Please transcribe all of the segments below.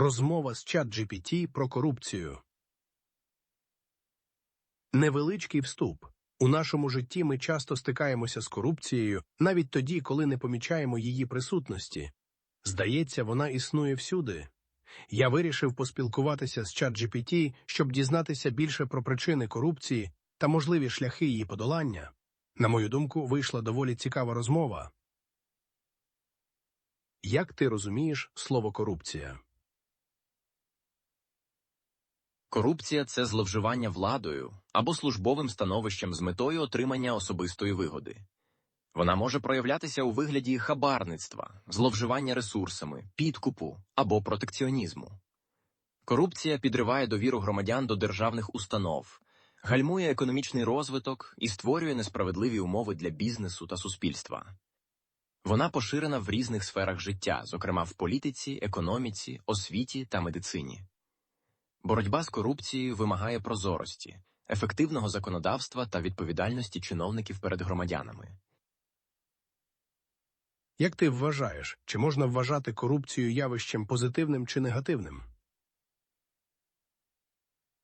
Розмова з ChatGPT про корупцію. Невеличкий вступ. У нашому житті ми часто стикаємося з корупцією, навіть тоді, коли не помічаємо її присутності. Здається, вона існує всюди. Я вирішив поспілкуватися з ChatGPT, щоб дізнатися більше про причини корупції та можливі шляхи її подолання. На мою думку, вийшла доволі цікава розмова. Як ти розумієш слово корупція? Корупція це зловживання владою або службовим становищем з метою отримання особистої вигоди. Вона може проявлятися у вигляді хабарництва, зловживання ресурсами, підкупу або протекціонізму. Корупція підриває довіру громадян до державних установ, гальмує економічний розвиток і створює несправедливі умови для бізнесу та суспільства. Вона поширена в різних сферах життя, зокрема в політиці, економіці, освіті та медицині. Боротьба з корупцією вимагає прозорості, ефективного законодавства та відповідальності чиновників перед громадянами. Як ти вважаєш, чи можна вважати корупцію явищем позитивним чи негативним?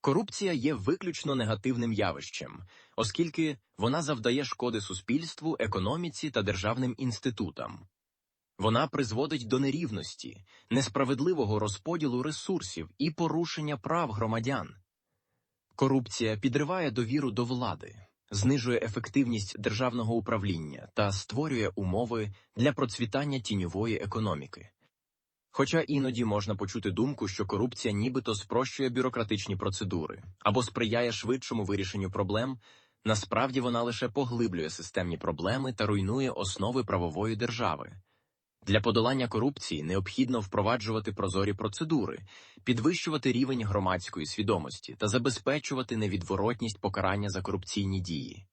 Корупція є виключно негативним явищем, оскільки вона завдає шкоди суспільству, економіці та державним інститутам. Вона призводить до нерівності, несправедливого розподілу ресурсів і порушення прав громадян. Корупція підриває довіру до влади, знижує ефективність державного управління та створює умови для процвітання тіньової економіки. Хоча іноді можна почути думку, що корупція нібито спрощує бюрократичні процедури або сприяє швидшому вирішенню проблем, насправді вона лише поглиблює системні проблеми та руйнує основи правової держави. Для подолання корупції необхідно впроваджувати прозорі процедури, підвищувати рівень громадської свідомості та забезпечувати невідворотність покарання за корупційні дії.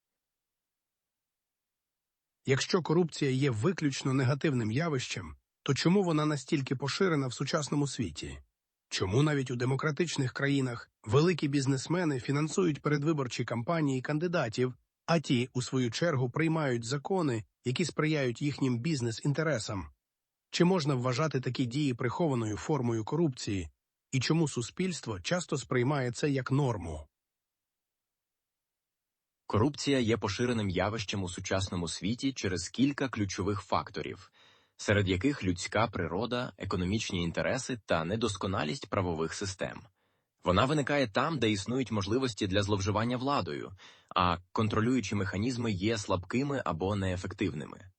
Якщо корупція є виключно негативним явищем, то чому вона настільки поширена в сучасному світі? Чому навіть у демократичних країнах великі бізнесмени фінансують передвиборчі кампанії кандидатів, а ті, у свою чергу, приймають закони, які сприяють їхнім бізнес-інтересам? Чи можна вважати такі дії прихованою формою корупції, і чому суспільство часто сприймає це як норму? Корупція є поширеним явищем у сучасному світі через кілька ключових факторів, серед яких людська природа, економічні інтереси та недосконалість правових систем. Вона виникає там, де існують можливості для зловживання владою, а контролюючі механізми є слабкими або неефективними.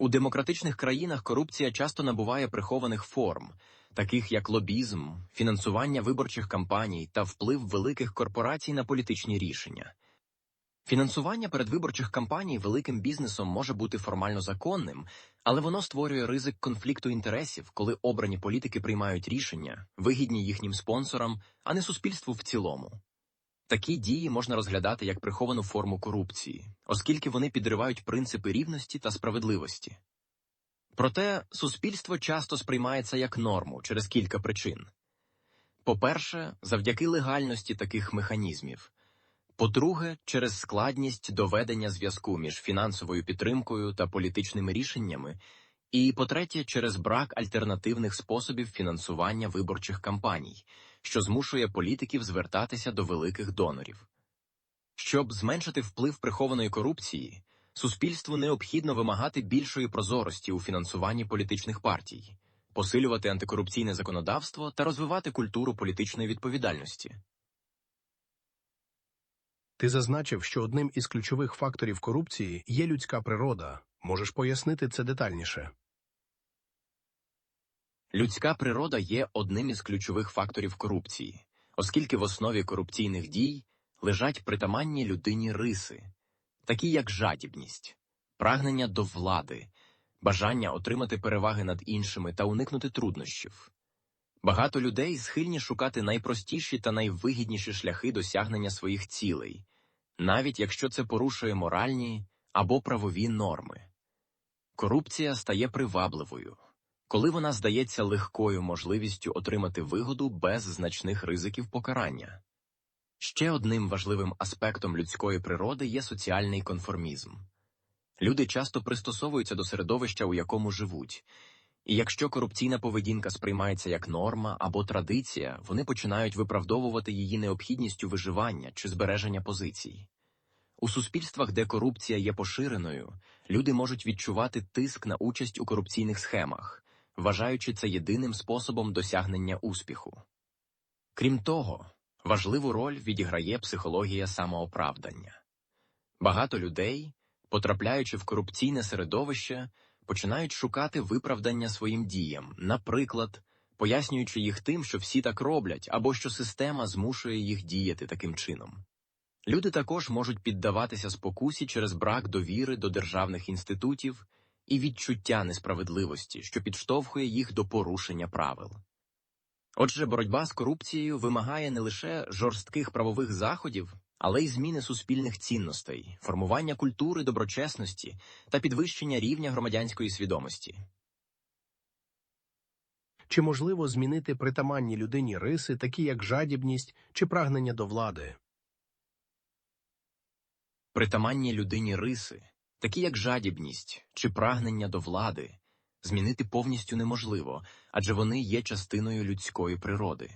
У демократичних країнах корупція часто набуває прихованих форм, таких як лобізм, фінансування виборчих кампаній та вплив великих корпорацій на політичні рішення. Фінансування передвиборчих кампаній великим бізнесом може бути формально законним, але воно створює ризик конфлікту інтересів, коли обрані політики приймають рішення, вигідні їхнім спонсорам, а не суспільству в цілому. Такі дії можна розглядати як приховану форму корупції, оскільки вони підривають принципи рівності та справедливості. Проте суспільство часто сприймається як норму через кілька причин. По-перше, завдяки легальності таких механізмів, по-друге, через складність доведення зв'язку між фінансовою підтримкою та політичними рішеннями, і по-третє, через брак альтернативних способів фінансування виборчих кампаній, що змушує політиків звертатися до великих донорів. Щоб зменшити вплив прихованої корупції, суспільству необхідно вимагати більшої прозорості у фінансуванні політичних партій, посилювати антикорупційне законодавство та розвивати культуру політичної відповідальності. Ти зазначив, що одним із ключових факторів корупції є людська природа. Можеш пояснити це детальніше? Людська природа є одним із ключових факторів корупції, оскільки в основі корупційних дій лежать притаманні людині риси, такі як жадібність, прагнення до влади, бажання отримати переваги над іншими та уникнути труднощів. Багато людей схильні шукати найпростіші та найвигідніші шляхи досягнення своїх цілей, навіть якщо це порушує моральні або правові норми. Корупція стає привабливою, коли вона здається легкою можливістю отримати вигоду без значних ризиків покарання. Ще одним важливим аспектом людської природи є соціальний конформізм. Люди часто пристосовуються до середовища, у якому живуть, І якщо корупційна поведінка сприймається як норма або традиція, вони починають виправдовувати її необхідністю виживання чи збереження позицій. У суспільствах, де корупція є поширеною, люди можуть відчувати тиск на участь у корупційних схемах, вважаючи це єдиним способом досягнення успіху. Крім того, важливу роль відіграє психологія самооправдання. Багато людей, потрапляючи в корупційне середовище, починають шукати виправдання своїм діям, наприклад, пояснюючи їх тим, що всі так роблять, або що система змушує їх діяти таким чином. Люди також можуть піддаватися спокусі через брак довіри до державних інститутів і відчуття несправедливості, що підштовхує їх до порушення правил. Отже, боротьба з корупцією вимагає не лише жорстких правових заходів, але й зміни суспільних цінностей, формування культури доброчесності та підвищення рівня громадянської свідомості. Чи можливо змінити притаманні людині риси, такі як жадібність чи прагнення до влади? Притаманні людині риси, такі як жадібність чи прагнення до влади, змінити повністю неможливо, адже вони є частиною людської природи.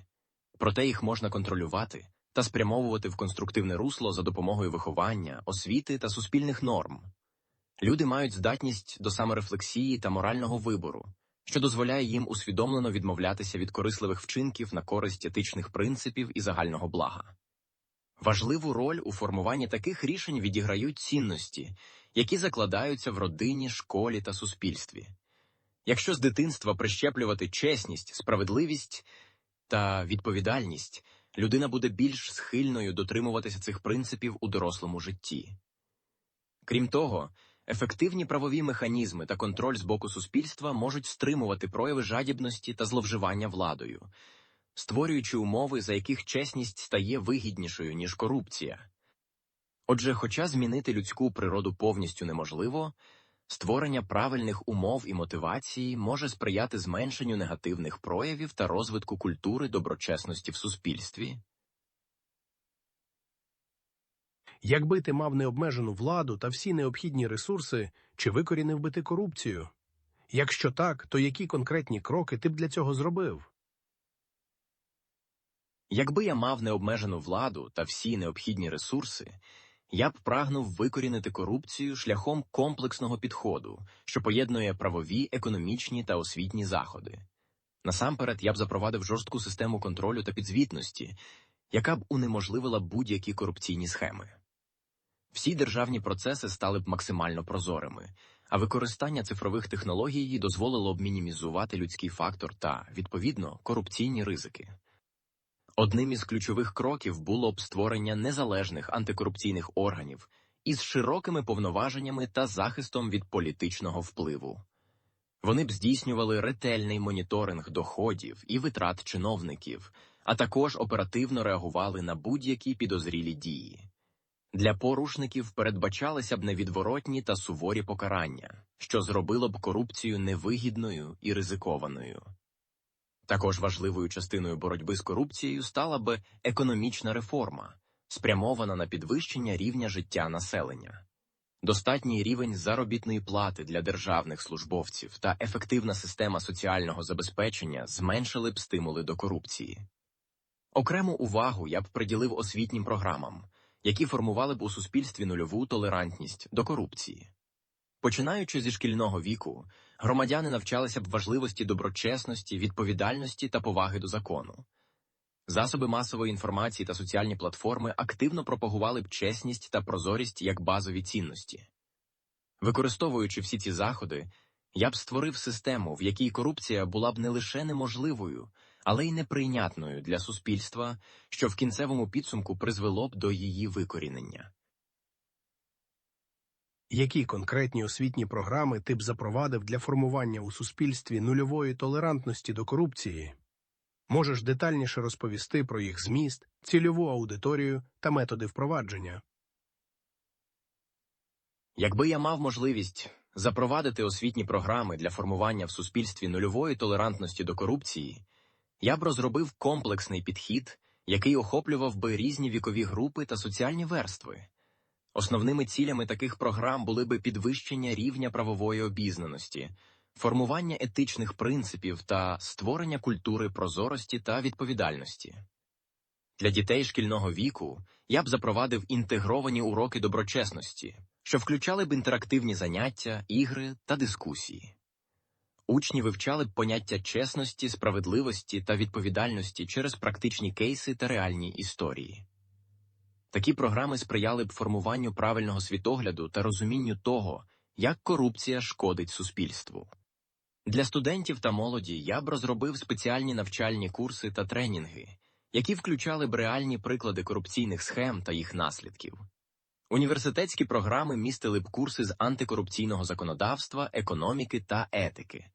Проте їх можна контролювати та спрямовувати в конструктивне русло за допомогою виховання, освіти та суспільних норм. Люди мають здатність до саморефлексії та морального вибору, що дозволяє їм усвідомлено відмовлятися від корисливих вчинків на користь етичних принципів і загального блага. Важливу роль у формуванні таких рішень відіграють цінності, які закладаються в родині, школі та суспільстві. Якщо з дитинства прищеплювати чесність, справедливість та відповідальність, людина буде більш схильною дотримуватися цих принципів у дорослому житті. Крім того, ефективні правові механізми та контроль з боку суспільства можуть стримувати прояви жадібності та зловживання владою, створюючи умови, за яких чесність стає вигіднішою, ніж корупція. Отже, хоча змінити людську природу повністю неможливо, створення правильних умов і мотивації може сприяти зменшенню негативних проявів та розвитку культури доброчесності в суспільстві. Якби ти мав необмежену владу та всі необхідні ресурси, чи викорінив би ти корупцію? Якщо так, то які конкретні кроки ти б для цього зробив? Якби я мав необмежену владу та всі необхідні ресурси, я б прагнув викорінити корупцію шляхом комплексного підходу, що поєднує правові, економічні та освітні заходи. Насамперед, я б запровадив жорстку систему контролю та підзвітності, яка б унеможливила будь-які корупційні схеми. Всі державні процеси стали б максимально прозорими, а використання цифрових технологій дозволило б мінімізувати людський фактор та, відповідно, корупційні ризики. Одним із ключових кроків було б створення незалежних антикорупційних органів із широкими повноваженнями та захистом від політичного впливу. Вони б здійснювали ретельний моніторинг доходів і витрат чиновників, а також оперативно реагували на будь-які підозрілі дії. Для порушників передбачалися б невідворотні та суворі покарання, що зробило б корупцію невигідною і ризикованою. Також важливою частиною боротьби з корупцією стала би економічна реформа, спрямована на підвищення рівня життя населення. Достатній рівень заробітної плати для державних службовців та ефективна система соціального забезпечення зменшили б стимули до корупції. Окрему увагу я б приділив освітнім програмам, які формували б у суспільстві нульову толерантність до корупції. Починаючи зі шкільного віку, громадяни навчалися б важливості доброчесності, відповідальності та поваги до закону. Засоби масової інформації та соціальні платформи активно пропагували б чесність та прозорість як базові цінності. Використовуючи всі ці заходи, я б створив систему, в якій корупція була б не лише неможливою, але й неприйнятною для суспільства, що в кінцевому підсумку призвело б до її викорінення. Які конкретні освітні програми ти б запровадив для формування у суспільстві нульової толерантності до корупції? Можеш детальніше розповісти про їх зміст, цільову аудиторію та методи впровадження. Якби я мав можливість запровадити освітні програми для формування в суспільстві нульової толерантності до корупції, я б розробив комплексний підхід, який охоплював би різні вікові групи та соціальні верстви. Основними цілями таких програм були би підвищення рівня правової обізнаності, формування етичних принципів та створення культури прозорості та відповідальності. Для дітей шкільного віку я б запровадив інтегровані уроки доброчесності, що включали б інтерактивні заняття, ігри та дискусії. Учні вивчали б поняття чесності, справедливості та відповідальності через практичні кейси та реальні історії. Такі програми сприяли б формуванню правильного світогляду та розумінню того, як корупція шкодить суспільству. Для студентів та молоді я б розробив спеціальні навчальні курси та тренінги, які включали б реальні приклади корупційних схем та їх наслідків. Університетські програми містили б курси з антикорупційного законодавства, економіки та етики.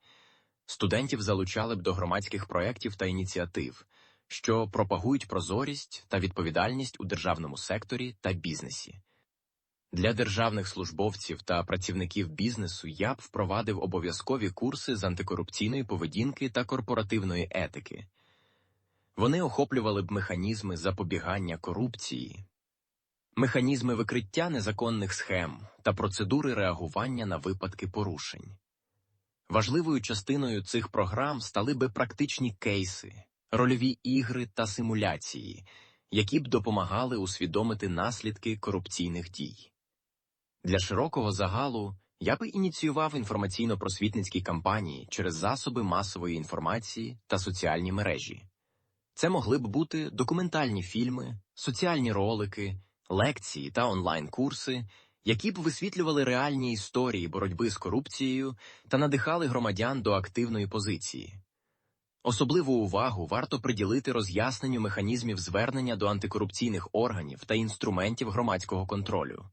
Студентів залучали б до громадських проєктів та ініціатив, що пропагують прозорість та відповідальність у державному секторі та бізнесі. Для державних службовців та працівників бізнесу я б впровадив обов'язкові курси з антикорупційної поведінки та корпоративної етики. Вони охоплювали б механізми запобігання корупції, механізми викриття незаконних схем та процедури реагування на випадки порушень. Важливою частиною цих програм стали би практичні кейси, рольові ігри та симуляції, які б допомагали усвідомити наслідки корупційних дій. Для широкого загалу я би ініціював інформаційно-просвітницькі кампанії через засоби масової інформації та соціальні мережі. Це могли б бути документальні фільми, соціальні ролики, лекції та онлайн-курси, які б висвітлювали реальні історії боротьби з корупцією та надихали громадян до активної позиції. Особливу увагу варто приділити роз'ясненню механізмів звернення до антикорупційних органів та інструментів громадського контролю.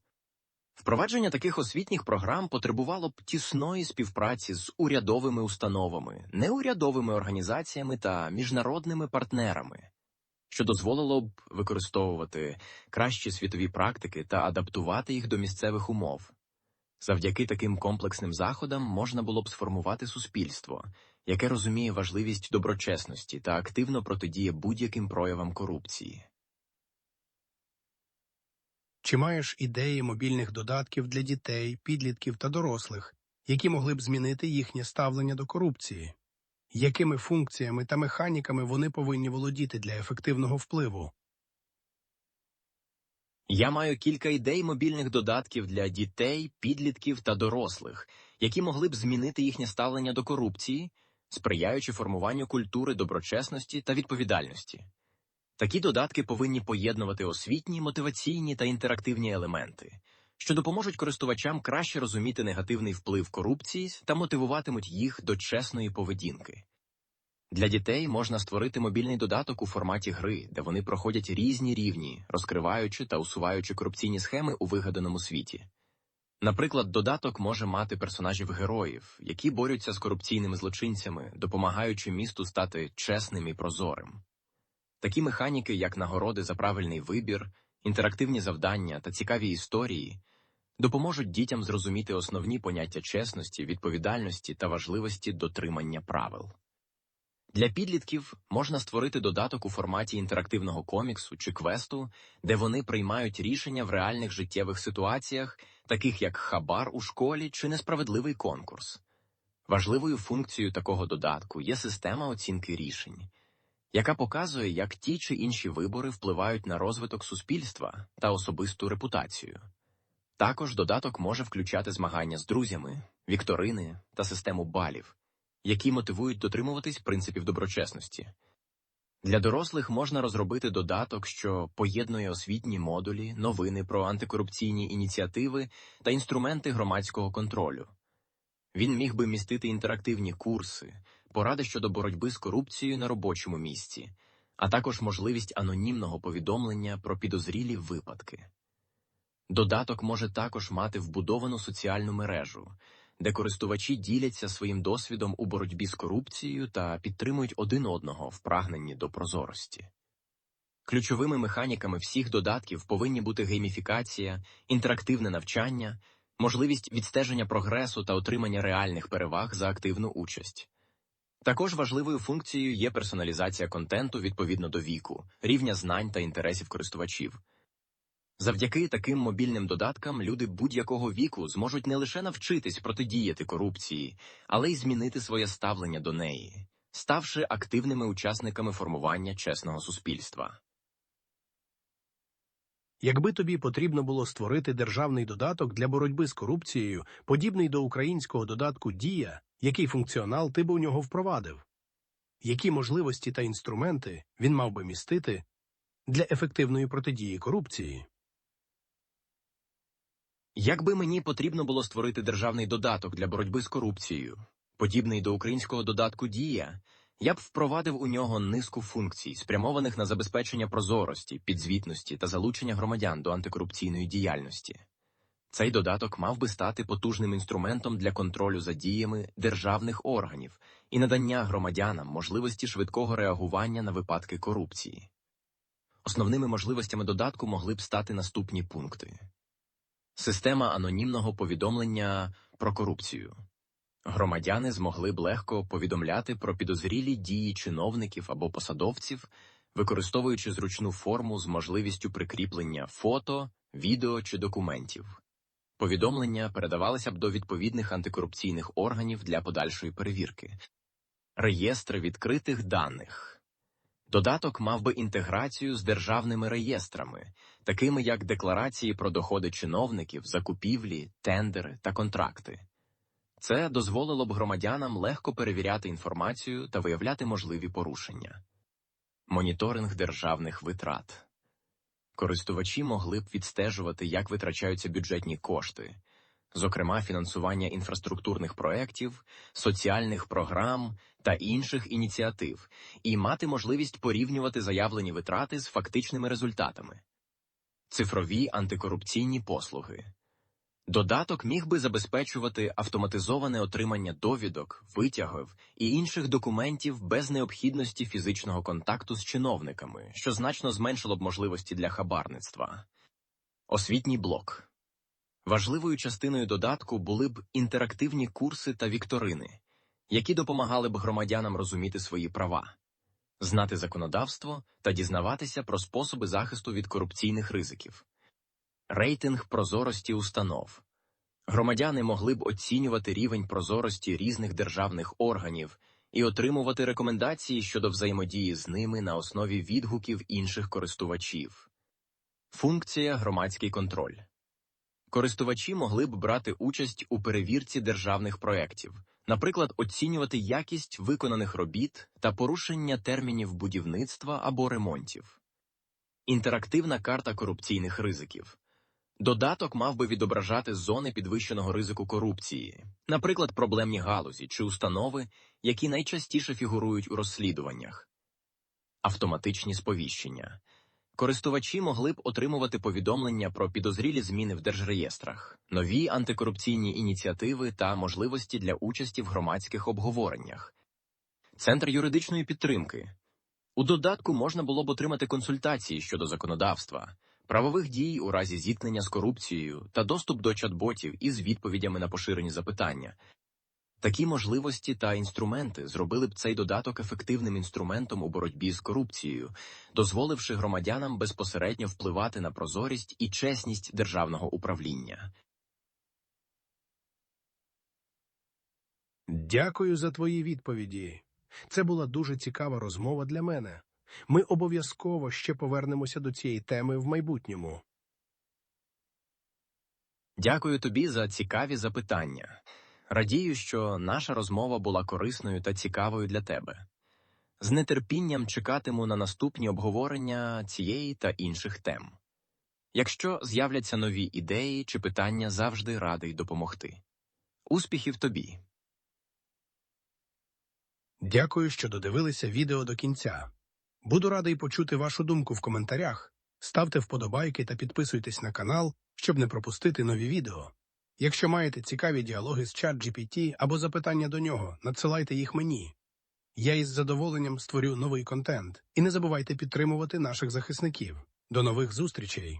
Впровадження таких освітніх програм потребувало б тісної співпраці з урядовими установами, неурядовими організаціями та міжнародними партнерами, що дозволило б використовувати кращі світові практики та адаптувати їх до місцевих умов. Завдяки таким комплексним заходам можна було б сформувати суспільство, яке розуміє важливість доброчесності та активно протидіє будь-яким проявам корупції. Чи маєш ідеї мобільних додатків для дітей, підлітків та дорослих, які могли б змінити їхнє ставлення до корупції? Якими функціями та механіками вони повинні володіти для ефективного впливу? Я маю кілька ідей мобільних додатків для дітей, підлітків та дорослих, які могли б змінити їхнє ставлення до корупції, сприяючи формуванню культури доброчесності та відповідальності. Такі додатки повинні поєднувати освітні, мотиваційні та інтерактивні елементи, що допоможуть користувачам краще розуміти негативний вплив корупції та мотивуватимуть їх до чесної поведінки. Для дітей можна створити мобільний додаток у форматі гри, де вони проходять різні рівні, розкриваючи та усуваючи корупційні схеми у вигаданому світі. Наприклад, додаток може мати персонажів героїв, які борються з корупційними злочинцями, допомагаючи місту стати чесним і прозорим. Такі механіки, як нагороди за правильний вибір, інтерактивні завдання та цікаві історії, допоможуть дітям зрозуміти основні поняття чесності, відповідальності та важливості дотримання правил. Для підлітків можна створити додаток у форматі інтерактивного коміксу чи квесту, де вони приймають рішення в реальних життєвих ситуаціях, таких як хабар у школі чи несправедливий конкурс. Важливою функцією такого додатку є система оцінки рішень, яка показує, як ті чи інші вибори впливають на розвиток суспільства та особисту репутацію. Також додаток може включати змагання з друзями, вікторини та систему балів які мотивують дотримуватись принципів доброчесності. Для дорослих можна розробити додаток, що поєднує освітні модулі, новини про антикорупційні ініціативи та інструменти громадського контролю. Він міг би містити інтерактивні курси, поради щодо боротьби з корупцією на робочому місці, а також можливість анонімного повідомлення про підозрілі випадки. Додаток може також мати вбудовану соціальну мережу, де користувачі діляться своїм досвідом у боротьбі з корупцією та підтримують один одного в прагненні до прозорості. Ключовими механіками всіх додатків повинні бути гейміфікація, інтерактивне навчання, можливість відстеження прогресу та отримання реальних переваг за активну участь. Також важливою функцією є персоналізація контенту відповідно до віку, рівня знань та інтересів користувачів. Завдяки таким мобільним додаткам люди будь-якого віку зможуть не лише навчитись протидіяти корупції, але й змінити своє ставлення до неї, ставши активними учасниками формування чесного суспільства. Якби тобі потрібно було створити державний додаток для боротьби з корупцією, подібний до українського додатку Дія, який функціонал ти б у нього впровадив? Які можливості та інструменти він мав би містити для ефективної протидії корупції? Якби мені потрібно було створити державний додаток для боротьби з корупцією, подібний до українського додатку Дія, я б впровадив у нього низку функцій, спрямованих на забезпечення прозорості, підзвітності та залучення громадян до антикорупційної діяльності. Цей додаток мав би стати потужним інструментом для контролю за діями державних органів і надання громадянам можливості швидкого реагування на випадки корупції. Основними можливостями додатку могли б стати наступні пункти. Система анонімного повідомлення про корупцію. Громадяни змогли б легко повідомляти про підозрілі дії чиновників або посадовців, використовуючи зручну форму з можливістю прикріплення фото, відео чи документів. Повідомлення передавалися б до відповідних антикорупційних органів для подальшої перевірки. Реєстри відкритих даних. Додаток мав би інтеграцію з державними реєстрами, такими як декларації про доходи чиновників, закупівлі, тендери та контракти. Це дозволило б громадянам легко перевіряти інформацію та виявляти можливі порушення. Моніторинг державних витрат. Користувачі могли б відстежувати, як витрачаються бюджетні кошти, зокрема фінансування інфраструктурних проєктів, соціальних програм та інших ініціатив, і мати можливість порівнювати заявлені витрати з фактичними результатами. Цифрові антикорупційні послуги. Додаток міг би забезпечувати автоматизоване отримання довідок, витягів і інших документів без необхідності фізичного контакту з чиновниками, що значно зменшило б можливості для хабарництва. Освітній блок. Важливою частиною додатку були б інтерактивні курси та вікторини, які допомагали б громадянам розуміти свої права, знати законодавство та дізнаватися про способи захисту від корупційних ризиків. Рейтинг прозорості установ. Громадяни могли б оцінювати рівень прозорості різних державних органів і отримувати рекомендації щодо взаємодії з ними на основі відгуків інших користувачів. Функція громадський контроль. Користувачі могли б брати участь у перевірці державних проєктів, наприклад, оцінювати якість виконаних робіт та порушення термінів будівництва або ремонтів. Інтерактивна карта корупційних ризиків. Додаток мав би відображати зони підвищеного ризику корупції, наприклад, проблемні галузі чи установи, які найчастіше фігурують у розслідуваннях. Автоматичні сповіщення. Користувачі могли б отримувати повідомлення про підозрілі зміни в держреєстрах, нові антикорупційні ініціативи та можливості для участі в громадських обговореннях. Центр юридичної підтримки. У додатку можна було б отримати консультації щодо законодавства, правових дій у разі зіткнення з корупцією та доступ до чат-ботів із відповідями на поширені запитання. Такі можливості та інструменти зробили б цей додаток ефективним інструментом у боротьбі з корупцією, дозволивши громадянам безпосередньо впливати на прозорість і чесність державного управління. Дякую за твої відповіді. Це була дуже цікава розмова для мене. Ми обов'язково ще повернемося до цієї теми в майбутньому. Дякую тобі за цікаві запитання. Радію, що наша розмова була корисною та цікавою для тебе. З нетерпінням чекатиму на наступні обговорення цієї та інших тем. Якщо з'являться нові ідеї чи питання, завжди радий допомогти. Успіхів тобі! Дякую, що додивилися відео до кінця. Буду радий почути вашу думку в коментарях. Ставте вподобайки та підписуйтесь на канал, щоб не пропустити нові відео. Якщо маєте цікаві діалоги з ChatGPT або запитання до нього, надсилайте їх мені. Я із задоволенням створю новий контент. І не забувайте підтримувати наших захисників. До нових зустрічей!